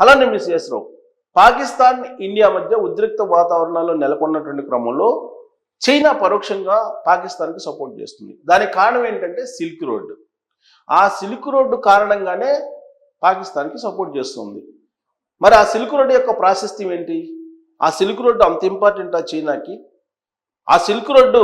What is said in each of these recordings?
అలానే మిస్ రావు పాకిస్తాన్ ఇండియా మధ్య ఉద్రిక్త వాతావరణాల్లో నెలకొన్నటువంటి క్రమంలో చైనా పరోక్షంగా పాకిస్తాన్కి సపోర్ట్ చేస్తుంది. దానికి కారణం ఏంటంటే సిల్క్ రోడ్డు. ఆ సిల్క్ రోడ్డు కారణంగానే పాకిస్తాన్కి సపోర్ట్ చేస్తుంది. మరి ఆ సిల్క్ రోడ్డు యొక్క ప్రాశస్త్యం ఏంటి? ఆ సిల్క్ రోడ్డు అంత ఇంపార్టెంటా చైనాకి? ఆ సిల్క్ రోడ్డు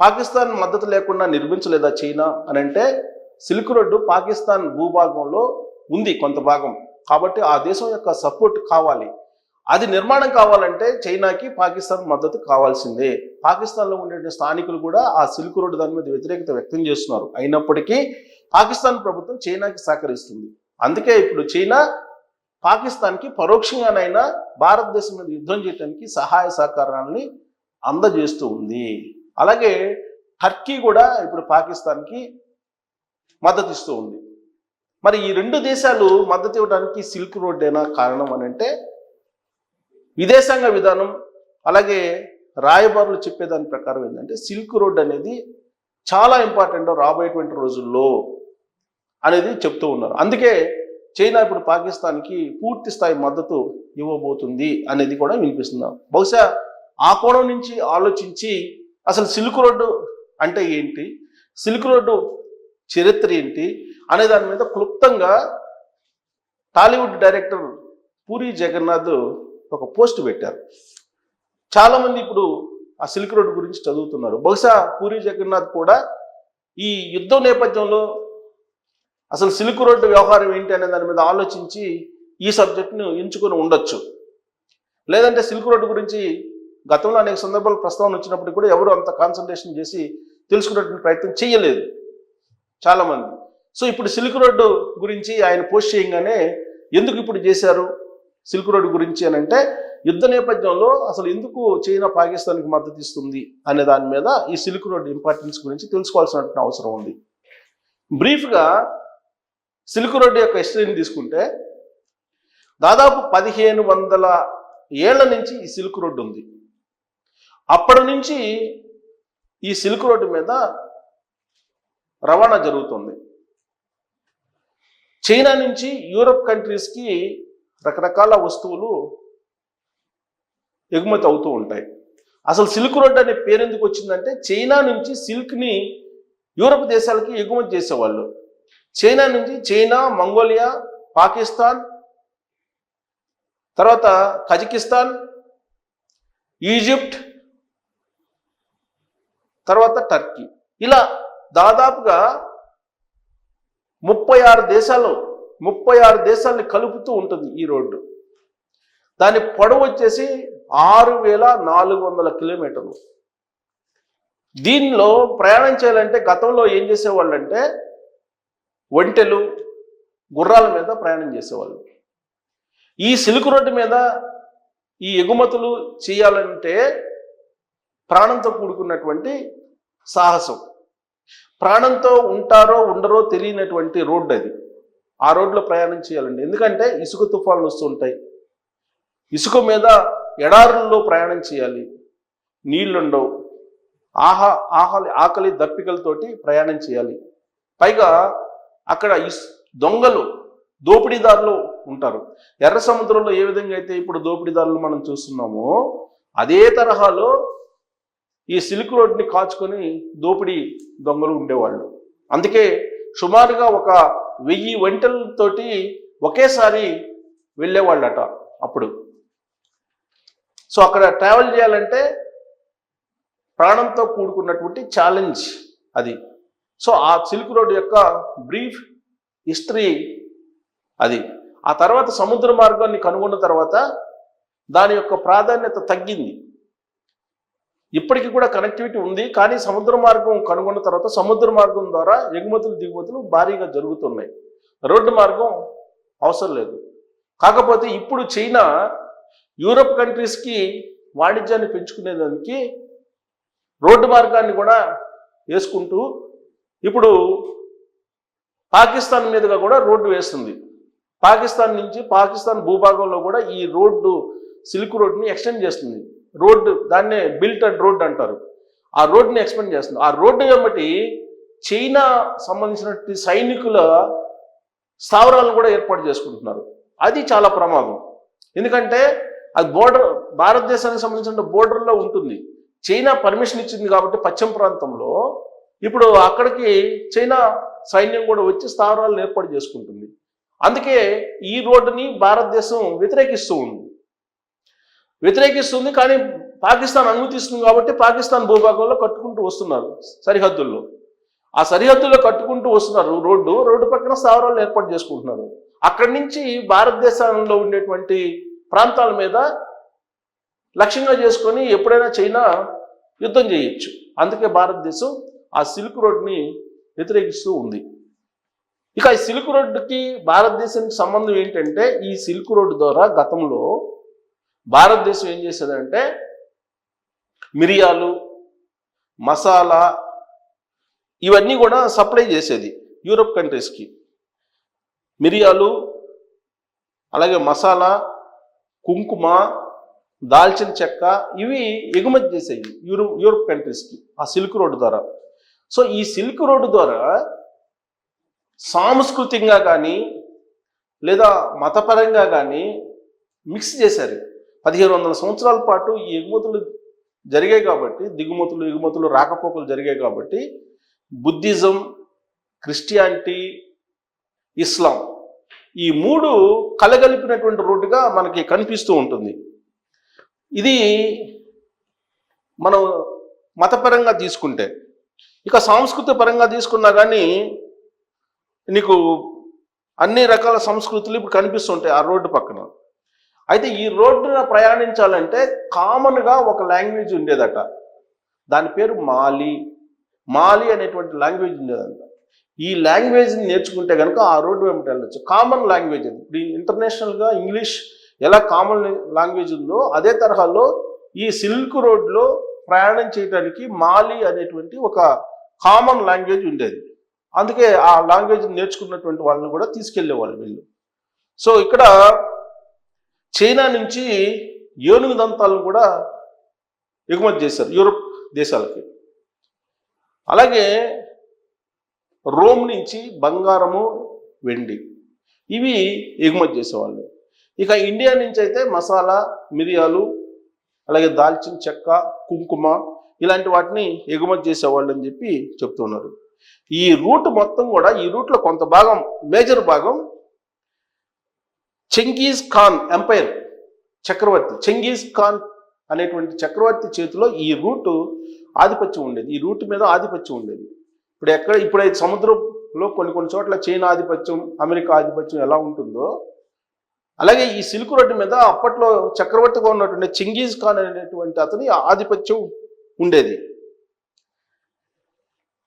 పాకిస్తాన్ మద్దతు లేకుండా నిర్మించలేదా చైనా? అని అంటే సిల్క్ రోడ్డు పాకిస్తాన్ భూభాగంలో ఉంది కొంత భాగం. కాబట్టి ఆ దేశం యొక్క సపోర్ట్ కావాలి. అది నిర్మాణం కావాలంటే చైనాకి పాకిస్తాన్ మద్దతు కావాల్సిందే. పాకిస్తాన్లో ఉండే స్థానికులు కూడా ఆ సిల్క్ రోడ్డు దాని మీద వ్యతిరేకత వ్యక్తం చేస్తున్నారు. అయినప్పటికీ పాకిస్తాన్ ప్రభుత్వం చైనాకి సహకరిస్తుంది. అందుకే ఇప్పుడు చైనా పాకిస్తాన్కి పరోక్షంగానైనా భారతదేశం మీద యుద్ధం చేయడానికి సహాయ సహకారాలని అందజేస్తూ ఉంది. అలాగే టర్కీ కూడా ఇప్పుడు పాకిస్తాన్కి మద్దతు ఇస్తూ ఉంది. మరి ఈ రెండు దేశాలు మద్దతు ఇవ్వడానికి సిల్క్ రోడ్డేనా కారణం అని అంటే విదేశాంగ విధానం అలాగే రాయబారులు చెప్పేదాని ప్రకారం ఏంటంటే సిల్క్ రోడ్ అనేది చాలా ఇంపార్టెంట్ రాబోయేటువంటి రోజుల్లో అనేది చెప్తూ ఉన్నారు. అందుకే చైనా ఇప్పుడు పాకిస్తాన్కి పూర్తి స్థాయి మద్దతు ఇవ్వబోతుంది అనేది కూడా వినిపిస్తుంది. బహుశా ఆ కోణం నుంచి ఆలోచించి అసలు సిల్క్ రోడ్డు అంటే ఏంటి? సిల్క్ రోడ్డు చరిత్ర ఏంటి? అనే దాని మీద క్లుప్తంగా టాలీవుడ్ డైరెక్టర్ పూరి జగన్నాథ్ ఒక పోస్ట్ పెట్టారు. చాలామంది ఇప్పుడు ఆ సిల్క్ రోడ్ గురించి చదువుతున్నారు. బహుశా పూరి జగన్నాథ్ కూడా ఈ యుద్ధం నేపథ్యంలో అసలు సిల్క్ రోడ్డు వ్యవహారం ఏంటి అనే దాని మీద ఆలోచించి ఈ సబ్జెక్ట్ను ఎంచుకొని ఉండొచ్చు. లేదంటే సిల్క్ రోడ్డు గురించి గతంలో అనేక సందర్భాలు ప్రస్తావన వచ్చినప్పుడు కూడా ఎవరు అంత కాన్సన్ట్రేషన్ చేసి తెలుసుకునేటువంటి ప్రయత్నం చేయలేదు. చాలామంది సో ఇప్పుడు సిల్క్ రోడ్డు గురించి ఆయన పోస్ట్ చేయగానే ఎందుకు ఇప్పుడు చేశారు సిల్క్ రోడ్డు గురించి అని అంటే యుద్ధ నేపథ్యంలో అసలు ఎందుకు చైనా పాకిస్తాన్కి మద్దతు ఇస్తుంది అనే దాని మీద ఈ సిల్క్ రోడ్డు ఇంపార్టెన్స్ గురించి తెలుసుకోవాల్సిన అవసరం ఉంది. బ్రీఫ్గా సిల్క్ రోడ్డు యొక్క హిస్టరీని తీసుకుంటే దాదాపు పదిహేను వందల ఏళ్ళ నుంచి ఈ సిల్క్ రోడ్డు ఉంది. అప్పటి నుంచి ఈ సిల్క్ రోడ్డు మీద రవాణా జరుగుతుంది. చైనా నుంచి యూరప్ కంట్రీస్కి రకరకాల వస్తువులు ఎగుమతి అవుతూ ఉంటాయి. అసలు సిల్క్ రోడ్ అనే పేరు ఎందుకు వచ్చిందంటే చైనా నుంచి సిల్క్ని యూరప్ దేశాలకి ఎగుమతి చేసేవాళ్ళు. చైనా నుంచి చైనా మంగోలియా పాకిస్తాన్ తర్వాత కజకిస్తాన్ ఈజిప్ట్ తర్వాత టర్కీ. ఇలా దాదాపుగా ముప్పై ఆరు దేశాలు ముప్పై ఆరు దేశాలని కలుపుతూ ఉంటుంది ఈ రోడ్డు. దాని పొడవు వచ్చేసి ఆరు వేల నాలుగు వందల కిలోమీటర్లు. దీనిలో ప్రయాణం చేయాలంటే గతంలో ఏం చేసేవాళ్ళు అంటే ఒంటెలు గుర్రాల మీద ప్రయాణం చేసేవాళ్ళు. ఈ సిల్క్ రోడ్డు మీద ఈ ఎగుమతులు చేయాలంటే ప్రాణంతో కూడుకున్నటువంటి సాహసం. ప్రాణంతో ఉంటారో ఉండరో తెలియనటువంటి రోడ్డు అది. ఆ రోడ్లో ప్రయాణం చేయాలండి. ఎందుకంటే ఇసుక తుఫాన్లు వస్తుంటాయి ఇసుక మీద ఎడారుల్లో ప్రయాణం చేయాలి. నీళ్ళుండవు ఆహా ఆహలి ఆకలి దప్పికలతోటి ప్రయాణం చేయాలి. పైగా అక్కడ ఇస్ దొంగలు దోపిడీదారులు ఉంటారు. ఎర్ర సముద్రంలో ఏ విధంగా అయితే ఇప్పుడు దోపిడీదారులు మనం చూస్తున్నామో అదే తరహాలో ఈ సిల్క్ రోడ్ని కాచుకొని దోపిడీ దొంగలు ఉండేవాళ్ళు. అందుకే సుమారుగా ఒక వెయ్యి వంటలతోటి ఒకేసారి వెళ్ళేవాళ్ళట అప్పుడు. సో అక్కడ ట్రావెల్ చేయాలంటే ప్రాణంతో కూడుకున్నటువంటి ఛాలెంజ్ అది. సో ఆ సిల్క్ రోడ్ యొక్క బ్రీఫ్ హిస్టరీ అది. ఆ తర్వాత సముద్ర మార్గాన్ని కనుగొన్న తర్వాత దాని యొక్క ప్రాధాన్యత తగ్గింది. ఇప్పటికీ కూడా కనెక్టివిటీ ఉంది కానీ సముద్ర మార్గం కనుగొన్న తర్వాత సముద్ర మార్గం ద్వారా ఎగుమతులు దిగుమతులు భారీగా జరుగుతున్నాయి. రోడ్డు మార్గం అవసరం లేదు. కాకపోతే ఇప్పుడు చైనా యూరప్ కంట్రీస్కి వాణిజ్యాన్ని పెంచుకునేదానికి రోడ్డు మార్గాన్ని కూడా వేసుకుంటూ ఇప్పుడు పాకిస్తాన్ మీదుగా కూడా రోడ్డు వేస్తుంది. పాకిస్తాన్ నుంచి పాకిస్తాన్ భూభాగంలో కూడా ఈ రోడ్డు సిల్క్ రోడ్ని ఎక్స్టెండ్ చేస్తుంది. రోడ్డు దాన్నే బిల్ట్ అండ్ రోడ్ అంటారు. ఆ రోడ్ని ఎక్స్పెండ్ చేస్తుంది ఆ రోడ్డు ఏమిటి? చైనా సంబంధించినటువంటి సైనికుల స్థావరాలను కూడా ఏర్పాటు చేసుకుంటున్నారు. అది చాలా ప్రమాదం. ఎందుకంటే అది బోర్డర్ భారతదేశానికి సంబంధించిన బోర్డర్లో ఉంటుంది. చైనా పర్మిషన్ ఇచ్చింది కాబట్టి పశ్చిమ ప్రాంతంలో ఇప్పుడు అక్కడికి చైనా సైన్యం కూడా వచ్చి స్థావరాలను ఏర్పాటు చేసుకుంటుంది. అందుకే ఈ రోడ్డుని భారతదేశం వ్యతిరేకిస్తూ ఉంది. వ్యతిరేకిస్తుంది కానీ పాకిస్తాన్ అనుమతిస్తుంది కాబట్టి పాకిస్తాన్ భూభాగంలో కట్టుకుంటూ వస్తున్నారు సరిహద్దుల్లో. ఆ సరిహద్దుల్లో కట్టుకుంటూ వస్తున్నారు రోడ్డు రోడ్డు పక్కన స్థావరాలు ఏర్పాటు చేసుకుంటున్నారు. అక్కడి నుంచి భారతదేశంలో ఉండేటువంటి ప్రాంతాల మీద లక్ష్యంగా చేసుకొని ఎప్పుడైనా చైనా యుద్ధం చేయొచ్చు. అందుకే భారతదేశం ఆ సిల్క్ రోడ్ని వ్యతిరేకిస్తూ ఉంది. ఇక ఈ సిల్క్ రోడ్డుకి భారతదేశానికి సంబంధం ఏంటంటే ఈ సిల్క్ రోడ్డు ద్వారా గతంలో భారతదేశం ఏం చేసేదంటే మిరియాలు మసాలా ఇవన్నీ కూడా సప్లై చేసేది యూరప్ కంట్రీస్కి. మిరియాలు అలాగే మసాలా కుంకుమ దాల్చిన చెక్క ఇవి ఎగుమతి చేసేవి యూరో యూరోప్ కంట్రీస్కి ఆ సిల్క్ రోడ్డు ద్వారా. సో ఈ సిల్క్ రోడ్డు ద్వారా సాంస్కృతికంగా కానీ లేదా మతపరంగా కానీ మిక్స్ చేశారు. పదిహేను వందల సంవత్సరాల పాటు ఈ ఎగుమతులు జరిగాయి కాబట్టి దిగుమతులు ఎగుమతులు రాకపోకలు జరిగాయి కాబట్టి బుద్ధిజం క్రిస్టియానిటీ ఇస్లాం ఈ మూడు కలగలిపినటువంటి రోడ్డుగా మనకి కనిపిస్తూ ఉంటుంది. ఇది మనం మతపరంగా తీసుకుంటే ఇక సాంస్కృతిక పరంగా తీసుకున్నా కానీ నీకు అన్ని రకాల సంస్కృతులు ఇప్పుడు కనిపిస్తుంటాయి ఆ రోడ్డు పక్కన. అయితే ఈ రోడ్డున ప్రయాణించాలంటే కామన్గా ఒక లాంగ్వేజ్ ఉండేదట. దాని పేరు మాలి. మాలి అనేటువంటి లాంగ్వేజ్ ఉండేదంట. ఈ లాంగ్వేజ్ని నేర్చుకుంటే కనుక ఆ రోడ్డు వెంట వెళ్ళొచ్చు. కామన్ లాంగ్వేజ్ అది. ఇప్పుడు ఇంటర్నేషనల్గా ఇంగ్లీష్ ఎలా కామన్ లాంగ్వేజ్ ఉందో అదే తరహాలో ఈ సిల్క్ రోడ్లో ప్రయాణం చేయడానికి మాలి అనేటువంటి ఒక కామన్ లాంగ్వేజ్ ఉండేది. అందుకే ఆ లాంగ్వేజ్ నేర్చుకున్నటువంటి వాళ్ళని కూడా తీసుకెళ్ళేవాళ్ళు వీళ్ళు. సో ఇక్కడ చైనా నుంచి ఏనుగు దంతాలను కూడా ఎగుమతి చేశారు యూరోప్ దేశాలకి. అలాగే రోమ్ నుంచి బంగారము వెండి ఇవి ఎగుమతి చేసేవాళ్ళు. ఇక ఇండియా నుంచి అయితే మసాలా మిరియాలు అలాగే దాల్చిన చెక్క కుంకుమ ఇలాంటి వాటిని ఎగుమతి చేసేవాళ్ళు అని చెప్పి చెప్తున్నారు. ఈ రూట్ మొత్తం కూడా ఈ రూట్లో కొంత భాగం మేజర్ భాగం చెంగీజ్ ఖాన్ ఎంపైర్ చక్రవర్తి. చెంగీజ్ ఖాన్ అనేటువంటి చక్రవర్తి చేతిలో ఈ రూటు ఆధిపత్యం ఉండేది. ఈ రూట్ మీద ఆధిపత్యం ఉండేది. ఇప్పుడు ఎక్కడ ఇప్పుడైతే సముద్రంలో కొన్ని కొన్ని చోట్ల చైనా ఆధిపత్యం అమెరికా ఆధిపత్యం ఎలా ఉంటుందో అలాగే ఈ సిల్క్ రోడ్డు మీద అప్పట్లో చక్రవర్తిగా ఉన్నటువంటి చెంగీజ్ ఖాన్ అనేటువంటి అతని ఆధిపత్యం ఉండేది.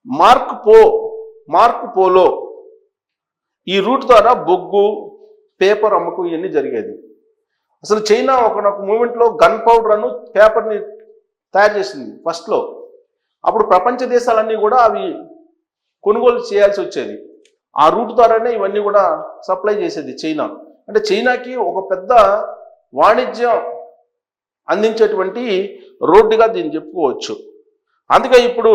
మార్క్ పో మార్క్ పోలో ఈ రూట్ ద్వారా బొగ్గు పేపర్ అమ్మకం ఇవన్నీ జరిగేది. అసలు చైనా ఒకనొక మూమెంట్లో గన్ పౌడర్ అను పేపర్ని తయారు చేసింది ఫస్ట్లో. అప్పుడు ప్రపంచ దేశాలన్నీ కూడా అవి కొనుగోలు చేయాల్సి వచ్చేది. ఆ రూట్ ద్వారానే ఇవన్నీ కూడా సప్లై చేసేది చైనా. అంటే చైనాకి ఒక పెద్ద వాణిజ్యం అందించేటువంటి రోడ్డుగా దీన్ని చెప్పుకోవచ్చు. అందుకే ఇప్పుడు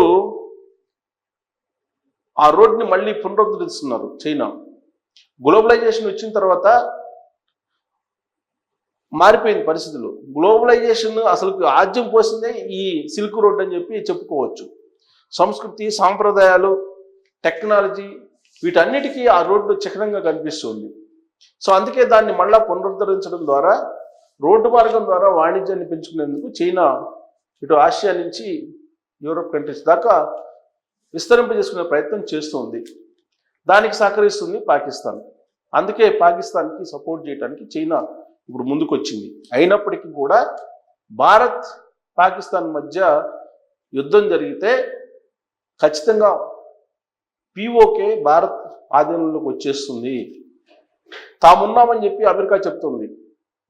ఆ రోడ్ని మళ్ళీ పునరుద్ధరిస్తున్నారు చైనా. గ్లోబలైజేషన్ వచ్చిన తర్వాత మారిపోయింది పరిస్థితులు. గ్లోబలైజేషన్ అసలు ఆద్యం పోసిందే ఈ సిల్క్ రోడ్ అని చెప్పి చెప్పుకోవచ్చు. సంస్కృతి సాంప్రదాయాలు టెక్నాలజీ వీటన్నిటికీ ఆ రోడ్డు చిహ్నంగా కనిపిస్తుంది. సో అందుకే దాన్ని మళ్ళా పునరుద్ధరించడం ద్వారా రోడ్డు మార్గం ద్వారా వాణిజ్యాన్ని పెంచుకునేందుకు చైనా ఇటు ఆసియా నుంచి యూరోప్ కంట్రీస్ దాకా విస్తరింపజేసుకునే ప్రయత్నం చేస్తుంది. దానికి సహకరిస్తుంది పాకిస్తాన్. అందుకే పాకిస్తాన్కి సపోర్ట్ చేయడానికి చైనా ఇప్పుడు ముందుకొచ్చింది. అయినప్పటికీ కూడా భారత్ పాకిస్తాన్ మధ్య యుద్ధం జరిగితే ఖచ్చితంగా పిఓకే భారత్ ఆధీనంలోకి వచ్చేస్తుంది. తామున్నామని చెప్పి అమెరికా చెప్తుంది.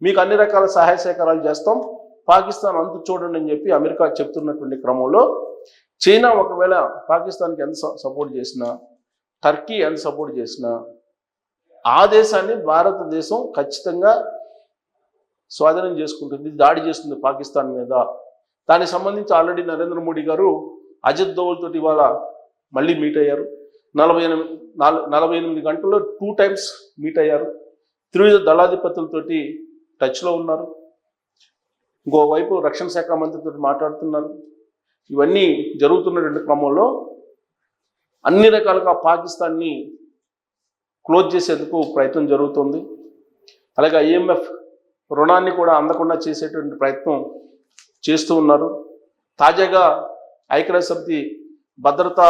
మీకు అన్ని రకాల సహాయ సేకరాలు చేస్తాం. పాకిస్తాన్ అంతు చూడండి అని చెప్పి అమెరికా చెప్తున్నటువంటి క్రమంలో చైనా ఒకవేళ పాకిస్తాన్కి ఎంత సపోర్ట్ చేసినా టర్కీ ఎంత సపోర్ట్ చేసినా ఆ దేశాన్ని భారతదేశం ఖచ్చితంగా స్వాధీనం చేసుకుంటుంది దాడి చేస్తుంది పాకిస్తాన్ మీద. దానికి సంబంధించి ఆల్రెడీ నరేంద్ర మోడీ గారు అజిత్ దోవల్ తోటి ఇవాళ మళ్ళీ మీట్ అయ్యారు. నలభై ఎనిమిది నలభై ఎనిమిది గంటల్లో టూ టైమ్స్ మీట్ అయ్యారు. త్రివిధ దళాధిపతులతోటి టచ్లో ఉన్నారు. ఇంకోవైపు రక్షణ శాఖ మంత్రితో మాట్లాడుతున్నారు. ఇవన్నీ జరుగుతున్న రెండు క్రమంలో అన్ని రకాలుగా పాకిస్తాన్ని క్లోజ్ చేసేందుకు ప్రయత్నం జరుగుతుంది. అలాగే ఐఎంఎఫ్ రుణాన్ని కూడా అందకుండా చేసేటువంటి ప్రయత్నం చేస్తూ ఉన్నారు. తాజాగా ఐక్యరాజ్య సమితి భద్రతా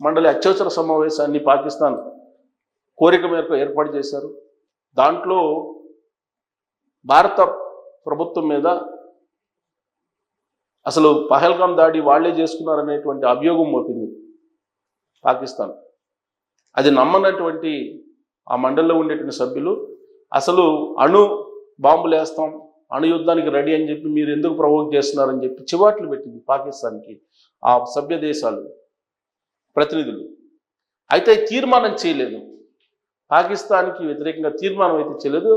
మండలి అత్యవసర సమావేశాన్ని పాకిస్తాన్ కోరిక మేరకు ఏర్పాటు చేశారు. దాంట్లో భారత ప్రభుత్వం మీద అసలు పహల్గాం దాడి వాళ్ళే చేసుకున్నారనేటువంటి అభియోగం మోపింది. పాకిస్తాన్. అది నమ్మనటువంటి ఆ మండలిలో ఉండేటువంటి సభ్యులు అసలు అణు బాంబులు వేస్తాం అణు యుద్ధానికి రెడీ అని చెప్పి మీరు ఎందుకు ప్రవోక్ చేస్తున్నారని చెప్పి చివాట్లు పెట్టింది పాకిస్తాన్కి ఆ సభ్య దేశాలు ప్రతినిధులు. అయితే తీర్మానం చేయలేదు. పాకిస్తాన్కి వ్యతిరేకంగా తీర్మానం అయితే చేయలేదు.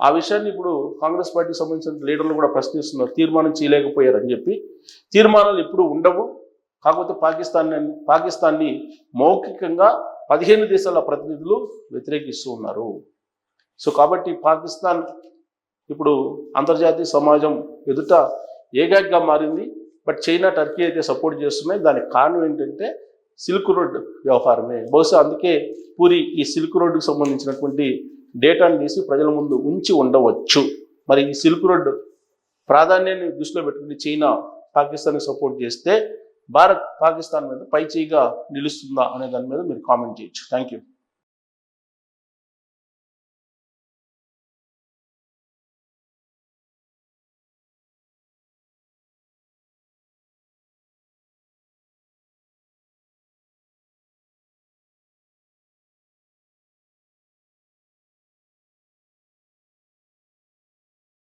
ఆ విషయాన్ని ఇప్పుడు కాంగ్రెస్ పార్టీకి సంబంధించిన లీడర్లు కూడా ప్రశ్నిస్తున్నారు. తీర్మానం చేయలేకపోయారని చెప్పి. తీర్మానాలు ఇప్పుడు ఉండవు. కాకపోతే పాకిస్తాన్ పాకిస్తాన్ని మౌఖికంగా పదిహేను దేశాల ప్రతినిధులు వ్యతిరేకిస్తూ ఉన్నారు. సో కాబట్టి పాకిస్తాన్ ఇప్పుడు అంతర్జాతీయ సమాజం ఎదుట ఏకాగ్గా మారింది. బట్ చైనా టర్కీ అయితే సపోర్ట్ చేస్తున్నాయి. దానికి కారణం ఏంటంటే సిల్క్ రోడ్ వ్యవహారమే. బహుశా అందుకే పూరి ఈ సిల్క్ రోడ్డుకు సంబంధించినటువంటి డేటాను తీసి ప్రజల ముందు ఉంచి ఉండవచ్చు. మరి ఈ సిల్క్ రోడ్ ప్రాధాన్యాన్ని దృష్టిలో పెట్టుకుని చైనా పాకిస్తాన్కి సపోర్ట్ చేస్తే భారత్ పాకిస్తాన్ మీద పైచేయిగా నిలుస్తుందా అనే దాని మీద మీరు కామెంట్ చేయొచ్చు. Thank you